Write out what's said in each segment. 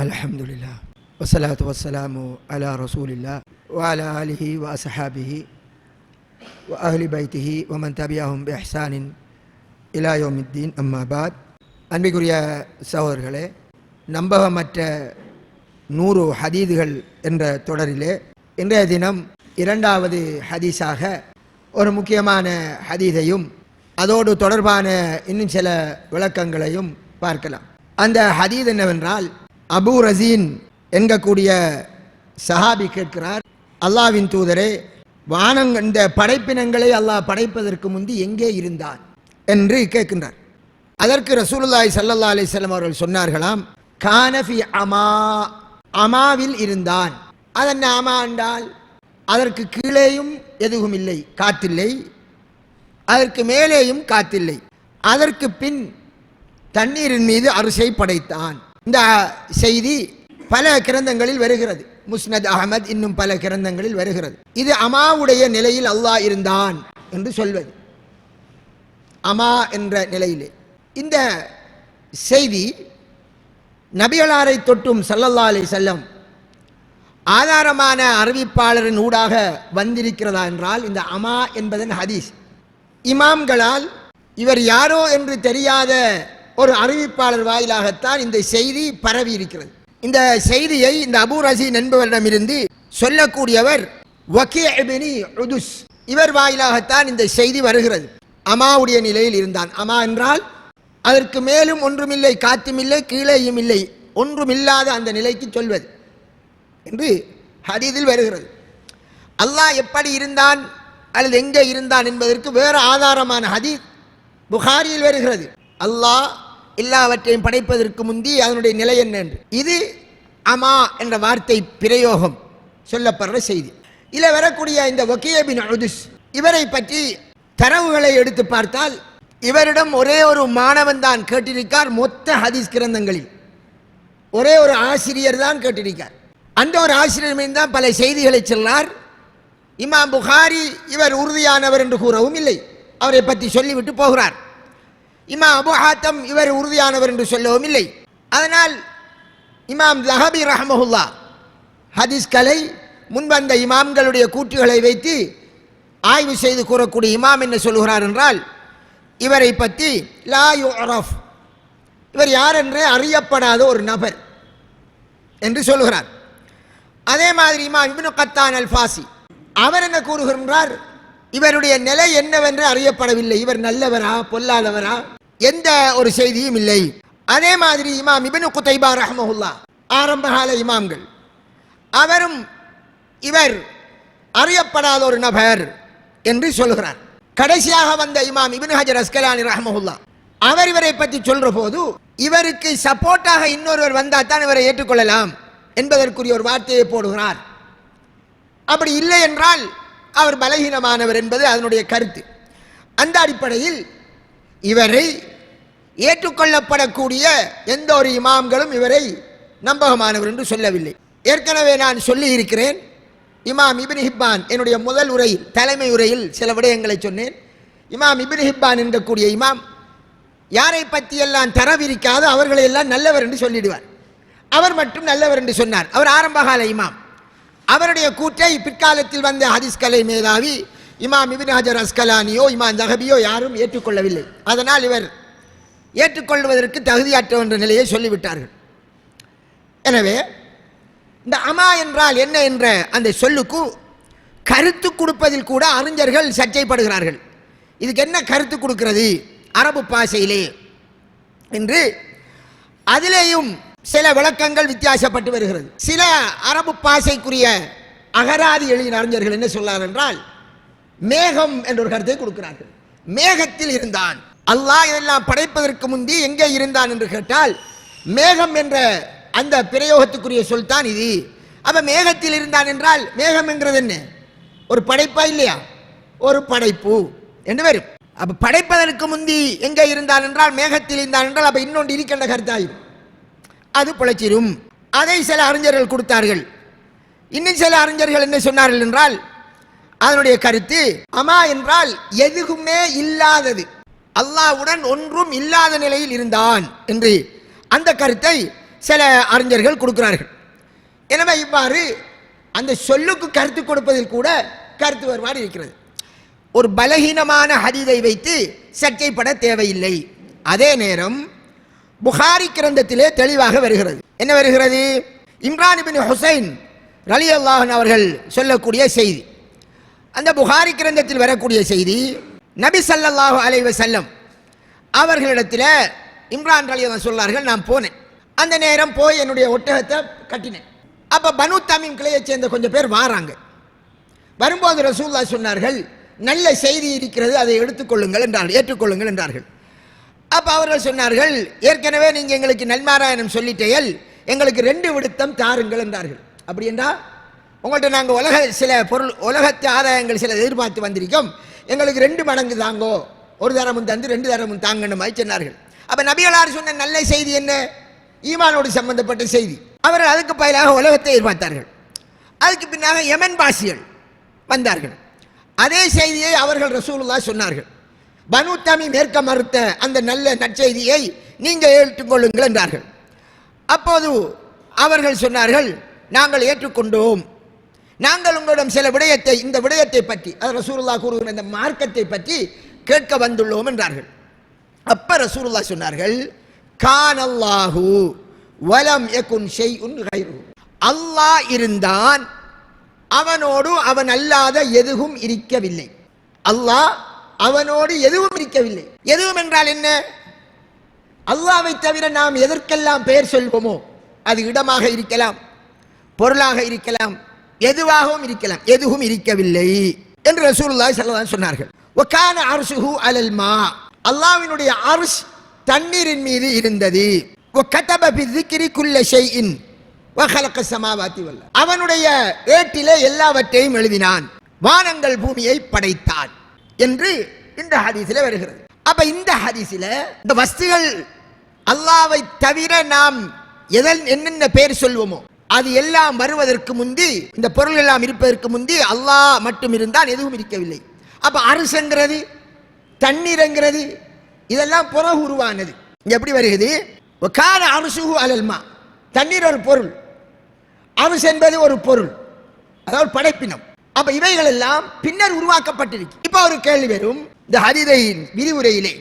அலஹம்துல்லா வசலாத்து வசலாமு அலா ரசூலில்லா வாலா அலிஹி வ அசஹாபிஹி வ அஹ்லி பைத்திஹி ஒமன் தபியாஹும் எஹ்சானின் இலாயோமித்தீன் அம்மாபாத் அன்பிக்குரிய சகோதரர்களே நம்பகமற்ற நூறு ஹதீதுகள் என்ற தொடரிலே இன்றைய தினம் இரண்டாவது ஹதீஸாக ஒரு முக்கியமான ஹதீதையும் அதோடு தொடர்பான இன்னும் சில விளக்கங்களையும் பார்க்கலாம். அந்த ஹதீத் என்னவென்றால் அபு ரசீன் என்கக்கூடிய சஹாபி கேட்கிறார் அல்லாவின் தூதரே வானங் இந்த படைப்பினங்களை அல்லாஹ் படைப்பதற்கு முந்தி எங்கே இருந்தான்? என்று கேட்கின்றார். அதற்கு ரசூலுல்லாய் ஸல்லல்லாஹு அலைஹி அவர்கள் சொன்னார்களாம் கானஃபி அமா அமாவில் இருந்தான். அதன் அமா என்றால் அதற்கு கீழேயும் எதுவும் இல்லை காத்தில்லை. அதற்கு மேலேயும் காத்தில்லை. அதற்கு பின் தண்ணீரின் மீது அரிசை படைத்தான். இந்த செய்தி பல கிரந்தங்களில் வருகிறது. முஸ்னத் அகமது இன்னும் பல கிரந்தங்களில் வருகிறது. இது அமாவுடைய நிலையில் அல்லாஹ் இருந்தான் என்று சொல்வது. அமா என்ற நிலையிலே. இந்த செய்தி நபிகளாரை தொட்டும் சல்லல்லா அலை செல்லம் ஆதாரமான அறிவிப்பாளரின் ஊடாக வந்திருக்கிறதா என்றால் இந்த அமா என்பதன் ஹதீஸ். இமாம்களால் இவர் யாரோ என்று தெரியாத ஒரு அறிவிப்பாளர் வாயிலாகத்தான் இந்த செய்தி பரவி இருக்கிறது. இந்த செய்தியை இந்த அபு ரசீன் என்பவரிடமிருந்து சொல்லக்கூடியவர் வக்கீபினி உதுஸ். இவர் வாயிலாகத்தான் இந்த செய்தி வருகிறது. அமாவுடைய நிலையில் இருந்தான். அமா என்றால் அதற்கு மேலும் ஒன்றுமில்லை காத்துமில்லை கீழேயும் இல்லை ஒன்றுமில்லாத அந்த நிலைக்கு சொல்வது என்று ஹதீதில் வருகிறது. அல்லாஹ் எப்படி இருந்தான் அல்லது எங்கே இருந்தான் என்பதற்கு வேறு ஆதாரமான ஹதீத் புகாரியில் வருகிறது. அல்லாஹ் எல்லாவற்றையும் படைப்பதற்கு முந்தி அதனுடைய நிலை என்ன என்று. இது அமா என்ற வார்த்தை பிரயோகம் சொல்லப்படுற செய்தி. இதில் வரக்கூடிய இந்த ஒகேபின் அழுதுஸ் இவரை பற்றி தரவுகளை எடுத்து பார்த்தால் இவரிடம் ஒரே ஒரு மாணவன் தான் கேட்டிருக்கார் மொத்த ஹதீஸ் கிரந்தங்களில். ஒரே ஒரு ஆசிரியர் தான் கேட்டிருக்கார். அந்த ஒரு ஆசிரியர் தான் பல செய்திகளை சொன்னார். இமாம் புகாரி இவர் உறுதியானவர் என்று கூறவும் இல்லை. அவரை பற்றி சொல்லிவிட்டு போகிறார். இமாம் அபு ஹாத்தம் இவர் உறுதியானவர் என்று சொல்லவும் இல்லை. அதனால் இமாம் லஹபி ரஹமஹுல்லா ஹதீஸ் கலை முன்வந்த இமாம்களுடைய கூற்றுகளை வைத்து ஆய்வு செய்து கூறக்கூடிய இமாம் என்ன சொல்லுகிறார் என்றால் இவரை பற்றி லா யுரஃப் இவர் யார் என்று அறியப்படாத ஒரு நபர் என்று சொல்லுகிறார். அதே மாதிரி இமாம் இப்னு கத்தான் அல் ஃபாசி அவர் என்ன கூறுகின்றார் இவருடைய நிலை என்னவென்று அறியப்படவில்லை. இவர் நல்லவரா பொல்லாதவரா? எந்த ஒரு செய்தியும் இல்லை. அதே மாதிரி இமாம் இபனு குத்தைபா ரஹமஹுல்லா ஆரம்பகால இமாம்கள். அவரும் இவர் அறியப்படாத ஒரு நபர் என்று சொல்கிறார். கடைசியாக வந்த இமாம் இபின் ஹஜர் அஸ்கலானி ரஹமஹுல்லா அவர் இவரை பற்றி சொல்ற போது இவருக்கு சப்போர்ட்டாக இன்னொருவர் வந்தால் தான் இவரை ஏற்றுக்கொள்ளலாம் என்பதற்குரிய ஒரு வார்த்தையை போடுகிறார். அப்படி இல்லை என்றால் அவர் பலகீனமானவர் என்பது அதனுடைய கருத்து. அந்த அடிப்படையில் இவரை ஏற்றுக்கொள்ளப்படக்கூடிய எந்த ஒரு இமாம்களும் இவரை நம்பகமானவர் என்று சொல்லவில்லை. ஏற்கனவே நான் சொல்லி இருக்கிறேன் இமாம் இபின் ஹிப்பான் என்னுடைய முதல் உரையில் தலைமை உரையில் சில விடயங்களை சொன்னேன். இமாம் இபின் ஹிப்பான் என்கக்கூடிய இமாம் யாரை பற்றியெல்லாம் தரவிருக்காது அவர்களை எல்லாம் நல்லவர் என்று சொல்லிடுவார். அவர் மட்டும் நல்லவர் என்று சொன்னார். அவர் ஆரம்பகால இமாம். அவருடைய கூற்றை பிற்காலத்தில் வந்த ஹதிஸ்கலை மேதாவி இமாம் இபின் ஹஜர் அஸ்கலானியோ இமாம் தஹபியோ யாரும் ஏற்றுக்கொள்ளவில்லை. அதனால் இவர் ஏற்றுக்கொள்வதற்கு தகுதியற்ற என்ற நிலையை சொல்லிவிட்டார்கள். எனவே இந்த அமா என்றால் என்ன என்ற அந்த சொல்லுக்கு கருத்து கொடுப்பதில் கூட அறிஞர்கள் சர்ச்சைப்படுகிறார்கள். இதுக்கு என்ன கருத்து கொடுக்கிறது? அரபு பாஷையிலே என்று அதிலேயும் சில விளக்கங்கள் வித்தியாசப்பட்டு வருகிறது. சில அரபு பாஷைக்குரிய அகராதி எழுதின அறிஞர்கள் என்ன சொல்லார் என்றால் மேகம் என்ற ஒரு கருத்தை கொடுக்கிறார்கள். மேகத்தில் இருந்தான். அல்லாஹ் இதெல்லாம் படைப்பதற்கு முந்தி எங்கே இருந்தான் என்று கேட்டால் மேகம் என்ற அந்த பிரயோகத்துக்குரிய சொல் தான் இது. அப்போ மேகத்தில் இருந்தான் என்றால் மேகம் என்கிறது என்ன? ஒரு படைப்பா இல்லையா? ஒரு படைப்பு. என்று வரும் அப்போ படைப்பதற்கு முந்தி எங்கே இருந்தான் என்றால் மேகத்தில் இருந்தான் என்றால் அப்போ இன்னொன்று இருக்கின்ற கருத்தாயிரும். அது பிழைச்சிரும் அதை சில அறிஞர்கள் கொடுத்தார்கள். இன்னும் சில அறிஞர்கள் என்ன சொன்னார்கள் என்றால் அதனுடைய கருத்து அமா என்றால் எதுவுமே இல்லாதது. அல்லாஹ்வுடன் ஒன்றும் இல்லாத நிலையில் இருந்தான் என்று அந்த கருத்தை சில அறிஞர்கள் கொடுக்கிறார்கள். எனவே இவ்வாறு அந்த சொல்லுக்கு கருத்து கொடுப்பதில் கூட கருத்து வருமாறு இருக்கிறது. ஒரு பலகீனமான ஹரிதை வைத்து சர்ச்சைப்பட தேவையில்லை. அதே நேரம் புகாரி கிரந்தத்திலே தெளிவாக வருகிறது. என்ன வருகிறது? இம்ரான் பின் ஹுசைன் ரலி அல்லாஹன் அவர்கள் சொல்லக்கூடிய செய்தி. அந்த புகாரி கிரந்தத்தில் வரக்கூடிய செய்தி நபி ஸல்லல்லாஹு அலைவ செல்லம் அவர்களிடத்தில் இம்ரான் அலி அவன் சொன்னார்கள் நான் போனேன். அந்த நேரம் போய் என்னுடைய ஒட்டகத்தை கட்டினேன். அப்போ பனு தமிம் கிளையைச் சேர்ந்த கொஞ்சம் பேர் வாராங்க. வரும்போது ரசூல்லா சொன்னார்கள் நல்ல செய்தி இருக்கிறது அதை எடுத்துக்கொள்ளுங்கள் என்றார்கள் ஏற்றுக்கொள்ளுங்கள் என்றார்கள். அப்போ அவர்கள் சொன்னார்கள் ஏற்கனவே நீங்கள் எங்களுக்கு நன்மாராயணம் சொல்லிட்டேயல் எங்களுக்கு ரெண்டு விடுத்தம் தாருங்கள் என்றார்கள். அப்படி என்றால் உங்கள்கிட்ட நாங்கள் உலக சில பொருள் உலகத்து ஆதாயங்கள் சில எதிர்பார்த்து வந்திருக்கோம். எங்களுக்கு ரெண்டு மடங்கு தாங்கோ. ஒரு தரமும் தந்து ரெண்டு தரமும் தாங்கன்னு சொன்னார்கள். அப்போ நபிகளார் சொன்ன நல்ல செய்தி என்ன? ஈமானோடு சம்பந்தப்பட்ட செய்தி. அவர்கள் அதுக்கு பதிலாக உலகத்தை எதிர்பார்த்தார்கள். அதுக்கு பின்னாக யமன் பாசிகள் வந்தார்கள். அதே செய்தியை அவர்கள் ரசூலுல்லா சொன்னார்கள். பனு தமி மேற்க மறுத்த அந்த நல்ல நற்செய்தியை நீங்கள் ஏற்றுக்கொள்ளுங்கள் என்றார்கள். அப்போது அவர்கள் சொன்னார்கள் நாங்கள் ஏற்றுக்கொண்டோம். நாங்கள் உங்களிடம் சில விடயத்தை இந்த விடயத்தை பற்றி அது ரசூருல்லா கூறுகிற இந்த மார்க்கத்தை பற்றி கேட்க வந்துள்ளோம் என்றார்கள். அப்ப ரசூருல்லா சொன்னார்கள் கானல்லாஹு வலம் எக்குன் ஷைஉன் கைரு. அல்லாஹ் இருந்தான் அவனோடு அவன் அல்லாத எதுவும் இருக்கவில்லை. அல்லாஹ் அவனோடு எதுவும் இருக்கவில்லை. எதுவும் என்றால் என்ன? அல்லாவை தவிர நாம் எதற்கெல்லாம் பெயர் சொல்வோமோ அது இடமாக இருக்கலாம் பொருளாக இருக்கலாம் எதுவாகவும் இருக்கலாம் எதுவும் இருக்கவில்லை என்று ரசூலுல்லாஹி சொல்லதான் சொன்னார்கள். வகான அர்ஷுஹு அலல்மா அல்லாஹ்வினுடைய தண்ணீரின் மீது இருந்தது. வல்ல அவனுடைய ஏட்டிலே எல்லாவற்றையும் எழுதினான். வானங்கள் பூமியை படைத்தான் என்று இந்த ஹதீஸில் வருகிறது. அப்ப இந்த ஹதீஸில் இந்த வஸ்துகள் அல்லாவை தவிர நாம் எதன் என்னென்ன பேர் சொல்வோமோ அது எல்லாம் வருவதற்கு முந்தி இந்த பொருள் எல்லாம் இருப்பதற்கு முந்தி அல்லாஹ் மட்டும் இருந்தால் எதுவும் இருக்கவில்லை. அப்போ அரசுங்கிறது தண்ணீர்ங்கிறது இதெல்லாம் புறகு உருவானது. இங்கே எப்படி வருகிறது? கால அரிசுகு அலல்மா தண்ணீர் ஒரு பொருள். அரசு என்பது ஒரு பொருள். அதாவது படைப்பினம். அப்போ இவைகள் எல்லாம் பின்னர் உருவாக்கப்பட்டிருக்கு. இப்போ ஒரு கேள்வி வரும். இந்த ஹரிதையின் விரிவுரையிலே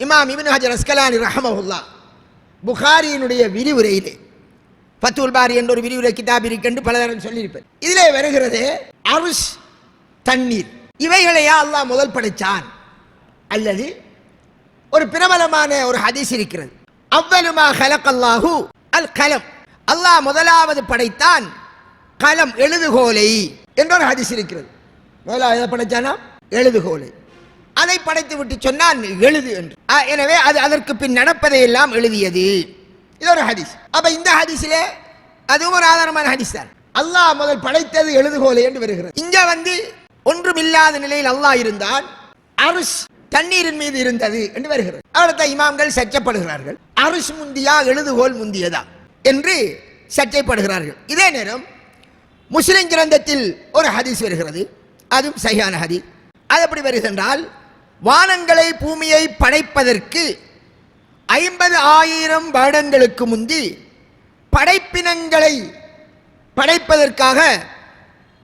இமாம் இபின் ஹஜர் அஸ்கலானி ரஹமஹுல்லா புகாரியினுடைய விரிவுரையிலே ஃபத்துல் பாரி என்ற ஒரு விரிவுரை கிதாப் இருக்கென்று பலதரம் சொல்லியிருப்பேன் இதிலே வருகிறது அருஷ் தண்ணீர். இவைகளையா அல்லாஹ் முதல் படைத்தான் அல்லது ஒரு பிரபலமான ஒரு ஹதீஸ் இருக்கிறது. அவ்வலுமா ஹலக்கல்லாஹு அல் கலம். அல்லாஹ் முதலாவது படைத்தான் கலம் எழுதுகோலை என்ற ஒரு ஹதீஸ் இருக்கிறது. முதலாவது எதை படைச்சானா? எழுதுகோலை. அதை படைத்து விட்டு சொன்னான் எழுது என்று. எனவே அது அதற்கு பின் நடப்பதை எல்லாம் எழுதியது. இது ஒரு ஹதீஸ் அப்ப இந்த ஹதீஸிலே அதுவும் ஒரு ஆதாரமான ஹதீஸ் தான் அல்லாஹ் முதல் படைத்தது எழுதுகோலை என்று வருகிறது இங்க வந்து ஒன்றுமில்லாத நிலையில் அல்லாஹ் இருந்தான் அருஷ் தண்ணீரின் மீது இருந்தது என்று வருகிறது அடுத்த இமாம்கள் சர்ச்சைப்படுகிறார்கள் அருஷ் முந்தியா எழுதுகோல் முந்தியதா என்று சர்ச்சைப்படுகிறார்கள் இதே நேரம் முஸ்லிம் கிரந்தத்தில் ஒரு ஹதீஸ் வருகிறது அதுவும் சரியான ஹதீஸ் அது எப்படி வருகின்றால் வானங்களை பூமியை படைப்பதற்கு ஐம்பது ஆயிரம் வருடங்களுக்கு முந்தி படைப்பினங்களை படைப்பதற்காக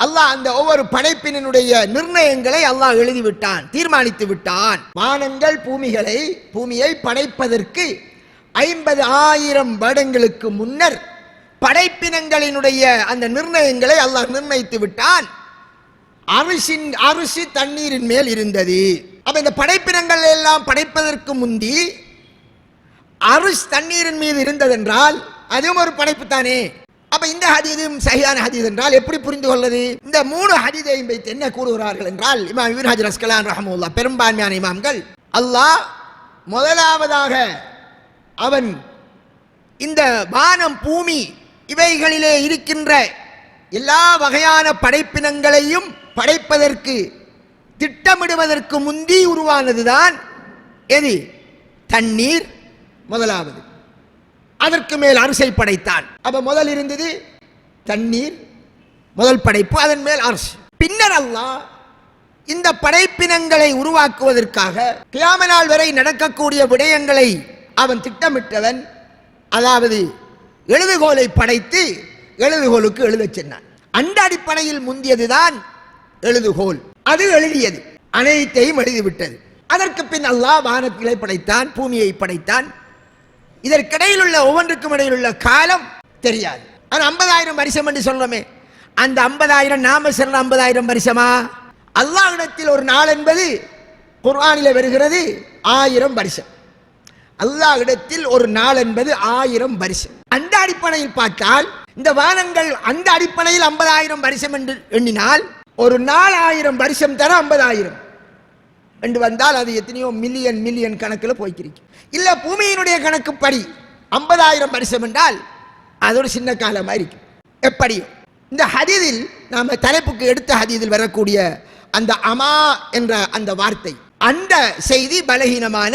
அல்லாஹ் அந்த ஒவ்வொரு படைப்பினுடைய நிர்ணயங்களை அல்லாஹ் எழுதிவிட்டான் தீர்மானித்து விட்டான் வானங்கள் பூமிகளை பூமியை படைப்பதற்கு ஐம்பது ஆயிரம் வருடங்களுக்கு முன்னர் படைப்பினங்களினுடைய அந்த நிர்ணயங்களை அல்லாஹ் நிர்ணயித்து விட்டான் அரிசின் அரிசி தண்ணீரின் மேல் இருந்தது. அப்ப இந்த படைப்பினங்கள் எல்லாம் படைப்பதற்கு முந்தி அருஷ் தண்ணீரின் மீது இருந்ததென்றால் அதுவும் ஒரு படைப்பு தானே அப்ப இந்த ஹதீதும் சரியான ஹதீத் என்றால் எப்படி புரிந்து கொள்வது? இந்த மூணு ஹதீதையும் வைத்து என்ன கூறுகிறார்கள் என்றால் இமாம் இபின் ஹஜர் அஸ்கலான் ரஹமுல்லா பெரும்பான்மையான இமாம்கள் அல்லாஹ் முதலாவதாக அவன் இந்த வானம் பூமி இவைகளிலே இருக்கின்ற எல்லா வகையான படைப்பினங்களையும் படைப்பதற்கு திட்டமிடுவதற்கு முந்தி உருவானதுதான் எது? தண்ணீர். முதலாவது. அதற்கு மேல் அரசை படைத்தான். அப்ப முதல் இருந்தது தண்ணீர் முதல் படைப்பு அதன் மேல் அரசு. பின்னர் அல்லாஹ் இந்த படைப்பினங்களை உருவாக்குவதற்காக கியாம நாள் வரை நடக்கக்கூடிய விடயங்களை அவன் திட்டமிட்டவன் அதாவது எழுதுகோலை படைத்து எழுதுகோலுக்கு எழுதச் சென்றான் அந்த அடிப்படையில் முந்தியதுதான் எழுதுகோல். அது எழுதியது. அனைத்தையும் எழுதிவிட்டது. அதற்கு பின் அல்லாஹ் வானத்திலே படைத்தான் பூமியை படைத்தான். இதற்கிடையில் உள்ள ஒவ்வொன்றுக்கும் இடையில் உள்ள காலம் தெரியாது. அது ஐம்பதாயிரம் வருஷம் என்று சொல்றோமே அந்த ஐம்பதாயிரம் நாம சொல்ற ஐம்பதாயிரம் வருஷமா? அல்லாஹ்விடத்தில் ஒரு நாள் என்பது குர்ஆனில் வருகிறது ஆயிரம் வருஷம். அல்லாஹ்விடத்தில் ஒரு நாள் என்பது ஆயிரம் வருஷம். அந்த அடிப்படையில் பார்த்தால் இந்த வானங்கள் அந்த அடிப்படையில் ஐம்பதாயிரம் வருஷம் என்று எண்ணினால் ஒரு நாள் ஆயிரம் வருஷம் தர ஐம்பதாயிரம். என்று வந்தால் அது எத்தனையோ மில்லியன் மில்லியன் கணக்கில் போய்க்கிருக்கு இல்லை பூமியினுடைய கணக்குப்படி ஐம்பதாயிரம் வருஷம் என்றால் அது ஒரு சின்ன காலமாக இருக்கும். எப்படியும். இந்த ஹதீதில் நாம் தலைப்புக்கு எடுத்த ஹதீதில் வரக்கூடிய அந்த அமா என்ற அந்த வார்த்தை அந்த செய்தி பலகீனமான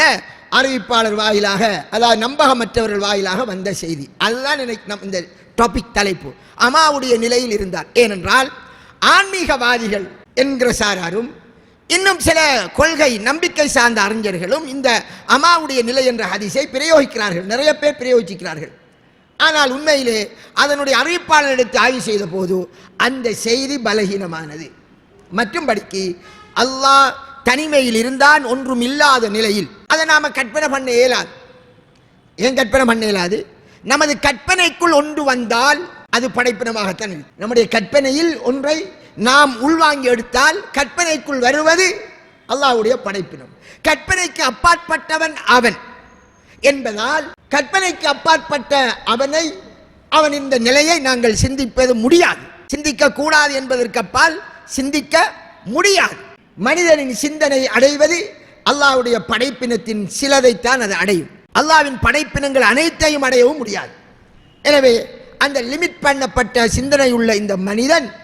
அறிவிப்பாளர் வாயிலாக அதாவது நம்பகமற்றவர்கள் வாயிலாக வந்த செய்தி. அதுதான் எனக்கு நம் இந்த டாபிக் தலைப்பு. அமாவுடைய நிலையில் இருந்தார். ஏனென்றால் ஆன்மீகவாதிகள் என்கிற சாராரும் இன்னும் சில கொள்கை நம்பிக்கை சார்ந்த அறிஞர்களும் இந்த அமாவுடைய நிலை என்ற ஹதிசை பிரயோகிக்கிறார்கள். நிறைய பேர் பிரயோகிக்கிறார்கள். ஆனால் உண்மையிலே அதனுடைய அறிவிப்பாளர் எடுத்து ஆய்வு செய்த போது அந்த செய்தி பலகீனமானது. மற்றும்படிக்கு அல்லாஹ் தனிமையில் இருந்தான் ஒன்றும் இல்லாத நிலையில். அதை நாம் கற்பனை பண்ண இயலாது. ஏன் கற்பனை பண்ண இயலாது? நமது கற்பனைக்குள் ஒன்று வந்தால் அது படைப்பினமாகத்தான் நம்முடைய கற்பனையில் ஒன்றை நாம் உள்வாங்கி எடுத்தால் கற்பனைக்குள் வருவது அல்லாஹ்வுடைய படைப்பினம். கற்பனைக்கு அப்பாற்பட்டவன் அவன். என்பதால் கற்பனைக்கு அப்பாற்பட்ட அவனை அவன் இந்த நிலையை நாங்கள் சிந்திப்பது முடியாது. சிந்திக்க கூடாது என்பதற்கு அப்பால் சிந்திக்க முடியாது. மனிதனின் சிந்தனை அடைவது அல்லாவுடைய படைப்பினத்தின் சிலதைத்தான் அது அடையும். அல்லாஹ்வின் படைப்பினங்கள் அனைத்தையும் அடையவும் முடியாது. எனவே அந்த லிமிட் பண்ணப்பட்ட சிந்தனை உள்ள இந்த மனிதன்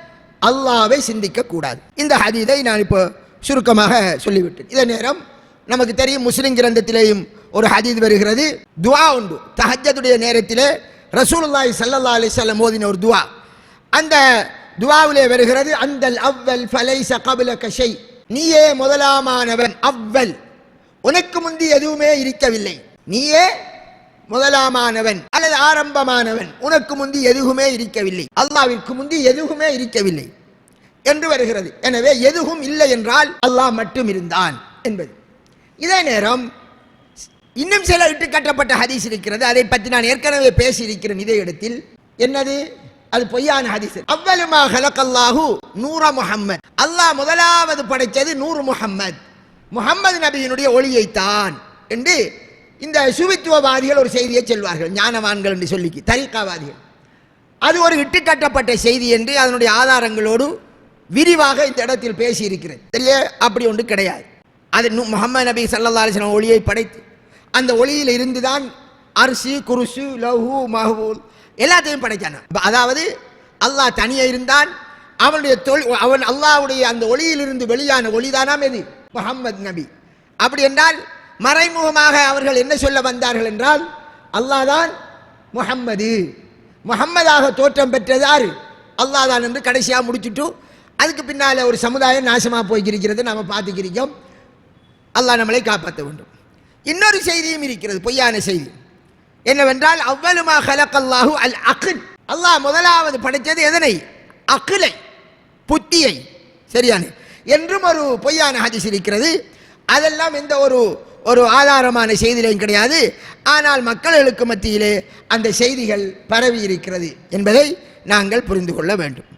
அல்லாவை சிந்திக்க கூடாது இந்த ஹதீதை நான் இப்போ சுருக்கமாக சொல்லிவிட்டேன். இதே நேரம் நமக்கு தெரியும் முஸ்லிம் கிரந்தத்திலேயும் ஒரு ஹதீத் வருகிறது. துவா உண்டு. தஹஜ்ஜதுடைய நேரத்திலே ரசூலுல்லாஹி சல்லா அலைஹி வஸல்லம் ஓதின ஒரு துவா. அந்த துவாவிலே வருகிறது அந்தல் அவ்வல் ஃபலைச கபில கஷை நீயே முதலாமானவன் அவ்வல். உனக்கு முந்தி எதுவுமே இருக்கவில்லை. நீயே முதலாமானவன் ஆரம்பமானவன். உனக்கு முந்தி எதுவுமே இருக்கவில்லை. அல்லாவிற்கு முந்தி எதுவுமே இருக்கவில்லை என்று வருகிறது. எனவே எதுவும் இல்லை என்றால் அல்லாஹ் மட்டும் இருந்தான் என்பது. இதே நேரம் இன்னும் சில இட்டு கட்டப்பட்ட ஹதீஸ் இருக்கிறது. அதை பற்றி நான் ஏற்கனவே பேசியிருக்கிறேன் இதே இடத்தில். என்னது? அது பொய்யான ஹதீஸ். அவ்வலுமா ஹலக்கல்லாஹு நூற முஹம்மத். அல்லாஹ் முதலாவது படைத்தது நூறு முஹம்மத். முஹம்மது நபியினுடைய ஒளியைத்தான் என்று இந்த சுவித்துவவாதிகள் ஒரு செய்தியை சொல்வார்கள் ஞானவான்கள் என்று சொல்லிக்கு தரிக்காவாதிகள். அது ஒரு இட்டுக்கட்டப்பட்ட செய்தி என்று அதனுடைய ஆதாரங்களோடு விரிவாக இந்த இடத்தில் பேசியிருக்கிறேன் தெரிய அப்படி ஒன்று கிடையாது. அது முகமது நபி ஸல்லல்லாஹு அலைஹி ஒளியை படைத்து அந்த ஒளியில் இருந்து தான் அரிசி குருசு லஹு மஹபூல் எல்லாத்தையும் படைச்சான அதாவது அல்லாஹ் தனியே இருந்தான் அவனுடைய தொழில் அவன் அல்லாஹ்வுடைய அந்த ஒளியிலிருந்து வெளியான ஒளிதானாம் எது? முகமது நபி. அப்படி என்றால் மறைமுகமாக அவர்கள் என்ன சொல்ல வந்தார்கள் என்றால் அல்லாஹ் முகம்மது முஹம்மது தோற்றம் பெற்றதார் அல்லாதான் அல்லாஹ் தான் என்று கடைசியாக முடிச்சுட்டு அதுக்கு பின்னால் ஒரு சமுதாயம் நாசமாக போய்க்கிருக்கிறது நாம் பார்த்துக்கிறோம் அல்லாஹ் நம்மளை காப்பாற்ற வேண்டும். இன்னொரு செய்தியும் இருக்கிறது பொய்யான செய்தி. என்னவென்றால் அவ்வளுமா ஹலக்கல்லாஹு அல் அகில். அல்லாஹ் முதலாவது படைத்தது எதனை? அகிலை புத்தியை. சரியான? என்றும் ஒரு பொய்யான ஹதிஸ் இருக்கிறது. அதெல்லாம் எந்த ஒரு ஒரு ஆதாரமான செய்தியிலையும் கிடையாது. ஆனால் மக்களுக்கு மத்தியிலே அந்த செய்திகள் பரவி இருக்கிறது என்பதை நாங்கள் புரிந்து கொள்ள வேண்டும்.